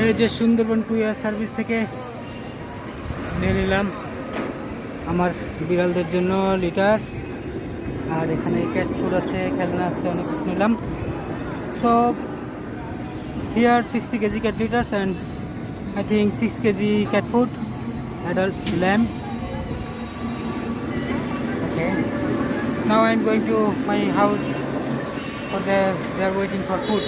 এই যে Sundarban courier service থেকে নিয়ে নিলাম আমার বিড়ালদের জন্য লিটার। আর এখানে ক্যাট ফুড আছে খেলনা আছে অনেক কিছু নিলাম। So here sixty KG cat litters and I think six KG cat food adult lamp okay now I am to to house for the they are waiting for food.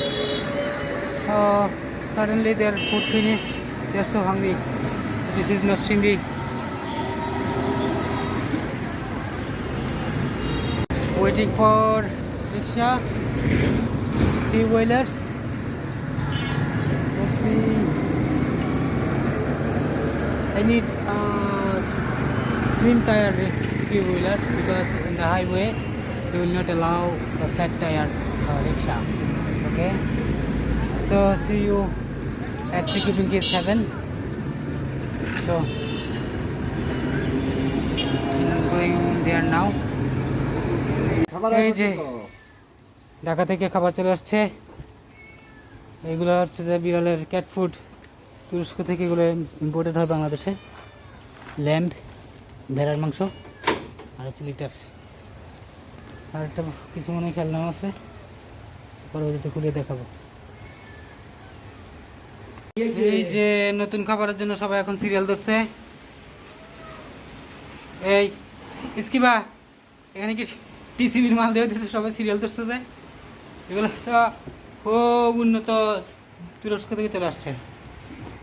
Uh, suddenly their food finished. They are so hungry. This is not Sindhi. Waiting for rickshaw, three wheelers. Let's see. I need uh, slim tire three wheelers because in the highway they will not allow the fat tire uh, rickshaw. Okay. So see you at Pinky Pinky's Heaven. So I'm going there now. এই যে ঢাকা থেকে খাবার চলে আসছে। এগুলো হচ্ছে যে বিড়ালের ক্যাট ফুড তুরস্ক থেকে এগুলো ইম্পোর্টেড হয় বাংলাদেশে। ল্যাম্প ভেড়ার মাংস আর হচ্ছে লিটার আর একটা কিছু মনে খেলনাও আছে। পরবর্তীতে খুলে দেখাবো। এই যে নতুন খাবারের জন্য সবাই এখন সিরিয়াল ধরছে। এই ইসকিবা এখানে কি টিসিবির মাল দেওয়া দিচ্ছে সবাই সিরিয়াল ধরছে যে। এগুলো তো খুব উন্নত তুরস্ক থেকে চলে আসছে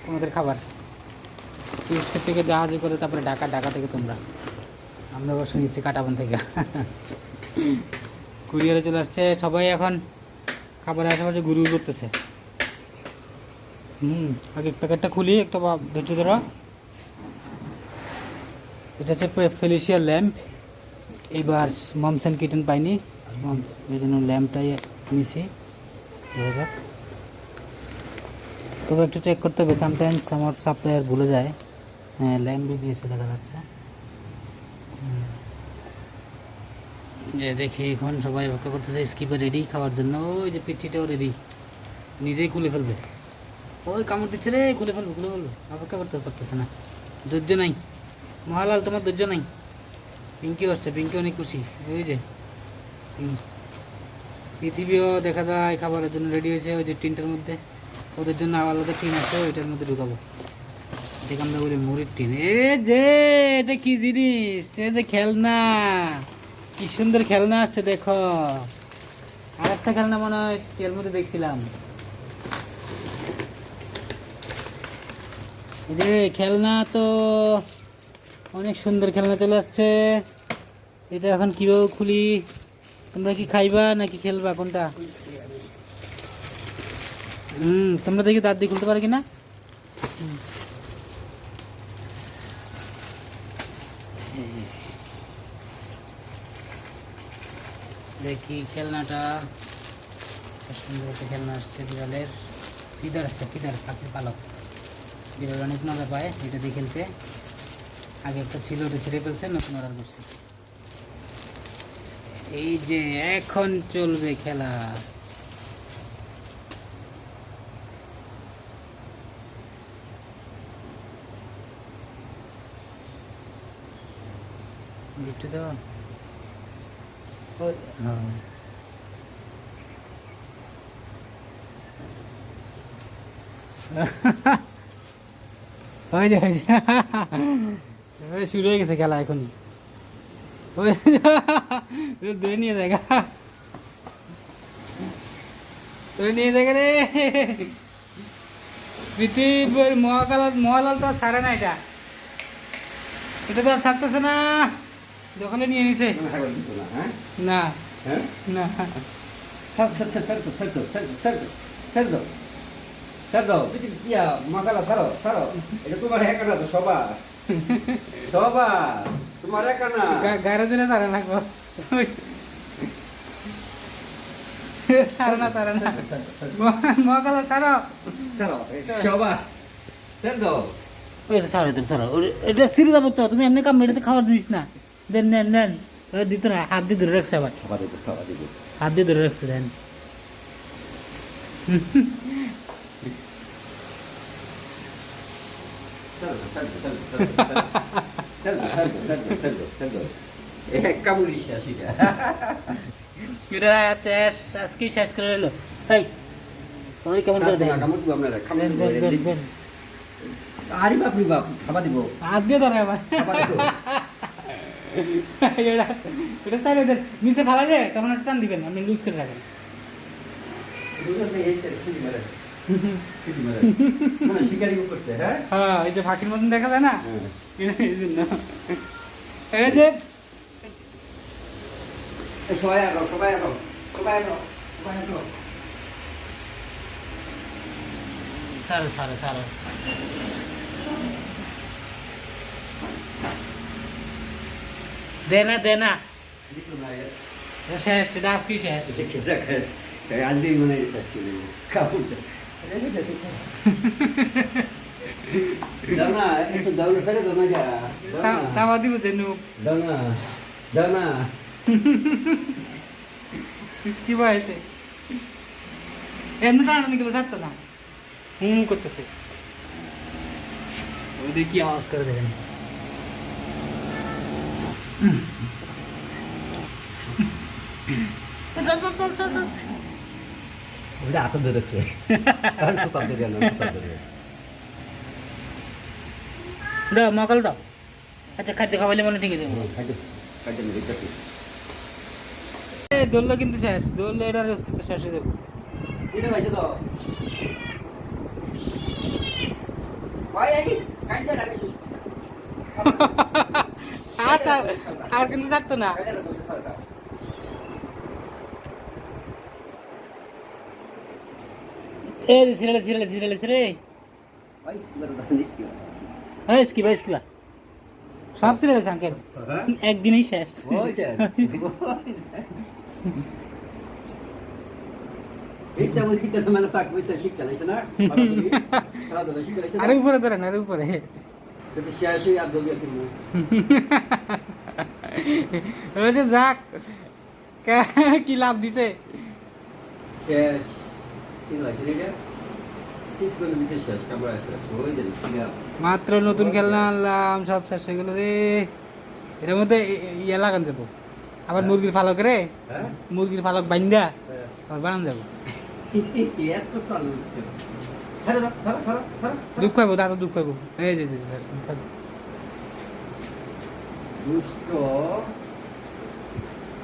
তোমাদের খাবার। তুরস্ক থেকে জাহাজে করে তারপরে ঢাকা ঢাকা থেকে তোমরা। আমরা অবশ্য নিচ্ছি কাটাবন থেকে। কুরিয়ারে চলে আসছে। সবাই এখন খাবারের আশেপাশে ঘুরে করতেছে। হুম, আগে প্যাকেটটা খুলি, একটা বা- ধৈর্য ধরো। এটা হচ্ছে ফেলিসিয়া ল্যাম্প এইবার মমস অ্যান্ড কিটেন পাইনি। এই জন্য ল্যাম্পটাই নিছি। দেখা যাক। তবে একটু চেক করতে হবে। সামটাইমস আমার সাপ্লায়ার ভুলে যায়। হ্যাঁ ল্যাম্পই দিয়েছে, দেখা যাচ্ছে। যে দেখি এখন সবাই অপেক্ষা করতেছে স্কিপে রেডি খাওয়ার জন্য। ওই যে পিঠিটাও রেডি নিজেই খুলে ফেলবে। ওই কামড় দিচ্ছে রে খুলে ফেলবে খুলে ফেলবে। অপেক্ষা করতে পারতেছে না। ধৈর্য নাই। মহালাল, তোমার ধৈর্য নাই। পিঙ্কি আসছে পিঙ্কি অনেক খুশি। ওই যে পৃথিবীও দেখা যায়, খাবারের জন্য রেডি হয়েছে ওই যে টিনটার মধ্যে। ওদের জন্য আলাদা টিন আছে, ওইটার মধ্যে ঢুকাবো। এটাকে আমরা বলি মুড়ির টিন। এ যে, এটা কি জিনিস? সে যে খেলনা। কি সুন্দর খেলনা আসছে, দেখো। আর একটা খেলনা মনে হয় এর মধ্যে দেখছিলাম। যে খেলনা তো অনেক সুন্দর খেলনা চলে আসছে। এটা এখন কীভাবে খুলি? তোমরা কি খাইবা নাকি খেলবা? কোনটা? হুম, তোমরা দেখি দাঁত দিয়ে খুলতে পারো কিনা। দেখি, খেলনাটা। সুন্দর একটা খেলনা আসছে বিড়ালের। ফিদার আসছে ফিদার পাখির পালক। বিড়াল অনেক মজা পায়, এটা দিয়ে খেলতে। আগে একটা ছিল, ওটা ছেড়ে ফেলছে, নতুন অর্ডার করছে। এই যে এখন চলবে খেলা। একটু দাও ওই হ্যাঁ। হয়ে যায় শুরু হয়ে গেছে খেলা এখনই। ওই ধরে নিয়ে জায়গা ধরে নিয়ে জায়গা রে। পৃথিবীর মহাকাল মহালাল তো ছাড়ে না এটা। এটা তো আর ছাড়তেছে না। দখলে নিয়ে নিছে। না। হ্যাঁ? না। ছাড় ছাড় ছাড় ছাড় ছাড় ছাড় ছাড় ছাড় দাও। ইয়া এটা তোমার একা না তো সবার। সবার। তোমার একা না। গা- গাড়ি দিলে ছাড়ে না গো। ছাড়ে না ছাড়ে না। মহাকাল ছাড়ো। ছাড়ো সবার। ছাড় দাও। এটা ছাড়ো এটা ছাড়ো। এটা সিরে যাবে তো তুমি এমনি কাম এটাতে খাবার দিস না। দেন নেন নেন। দিত না হাত দিয়ে ধরে রাখছে আবার। খাবার দিতে খাবার দিতে। হাত দিয়ে ধরে রাখছে দেন। শেষ করে এলো তাই তোমার কেমন করে তখন টান দিবেন আপনি লুজ করে রাখেন মানে শিকারি করছে হ্যাঁ হ্যাঁ এই যে ফাঁকির মতন দেখা যায় না এই জন্য এই যে সবাই আরো সবাই আরো সবাই আরো সবাই আরো સારું સારું સારું દેના દેના શહેર ડાસ્કી શહેર આજ બી મને શહેર કાપું છે তামা এমনি টানা নিকলে যাচ্ছে না। হুম করতেছে। কি আওয়াজ করে দেখেন? ওটা হাতে ধরেছে না দাও মকাল দাও আচ্ছা খাদ্য খাওয়াইলে মনে ঠিক আছে দৌড়লে কিন্তু শেষ দৌড়লে এটার অস্তিত্ব শেষ হয়ে যাবে এটা তো আর কিন্তু থাকতো না এ সিরিয়ালে সিরিয়ালে সিরিয়ালে সিরে হ্যাঁ স্কিবা হ্যাঁ, স্কিবা সব সিরিয়ালে সাঙ্কের একদিনই শেষ। আরে উপরে ধরেন আরে উপরে। যাক কি লাভ দিছে? শেষ। মাত্র নতুন খেলনা আনলাম সব শেষ হয়ে গেল রে। এর মধ্যে ইয়ে লাগান যাব। আবার মুরগির ফালক রে? হ্যাঁ? মুরগির ফালক বাইন্দা। আবার বানান যাব। দুঃখ পাইবো দাদা দুঃখ পাইবো এই যে দাদা। দুষ্ট।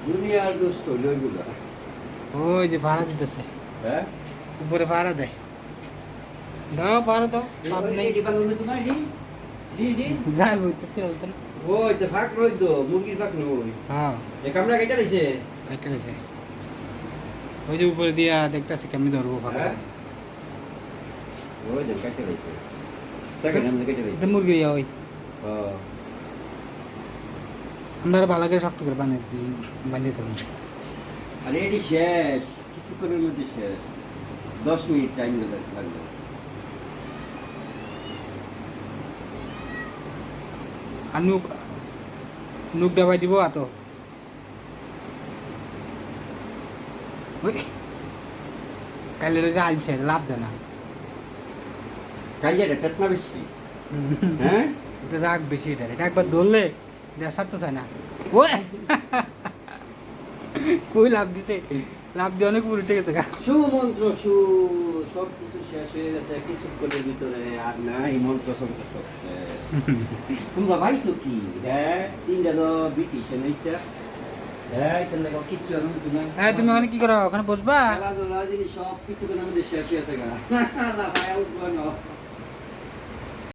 দুনিয়ার দুষ্ট ওই যে ভাড়া দিতেছে। হ্যাঁ? উপরে ভাড়া দেয়। দাও ভাড়া দাও লাভ নেই যাই বইতেছি বলতেন ওই তো ফাঁক রই তো মুরগির ফাঁক নই হ্যাঁ। এ কামড়া কেটে রইছে এটা আছে ওই যে উপরে দিয়া দেখতেছি কেমনি ধরবো ভাড়া ওই যে কেটে রইছে সেকেন্ড আমরা কেটে রইছে এটা মুরগি ইয়া ওই। আমরা ভালো করে শক্ত করে বানিয়ে বানিয়ে দেবো। আর এটি শেষ কিছুক্ষণের মধ্যে শেষ। দশ মিনিট টাইম লাগবে। আর নুক নুক দাবাই দিব আতো। কালি রয়েছে আলছে লাভ দেয় না। কাইয়াটা টেটনা বেশি। হ্যাঁ? এটা রাগ বেশি এটা এটা একবার ধরলে এটা সারতে চায় না। ওই কই লাভ দিছে? লাভ দিয়ে অনেক উল্টে গেছে গা। সুমন্ত্র সু সব কিছু শেষ হয়ে গেছে কিছুক্ষণের ভিতরে আর নাই মন্ত্র সন্ত্র সব তোমরা ভাইছো কি? হ্যাঁ তিনটা তো ব্রিটিশ এইটা হ্যাঁ তুমি হ্যাঁ তুমি ওখানে কি করো? ওখানে বসবা? খেলাধুলা জিনিস সব কিছু শেষ হয়ে গেছে গা।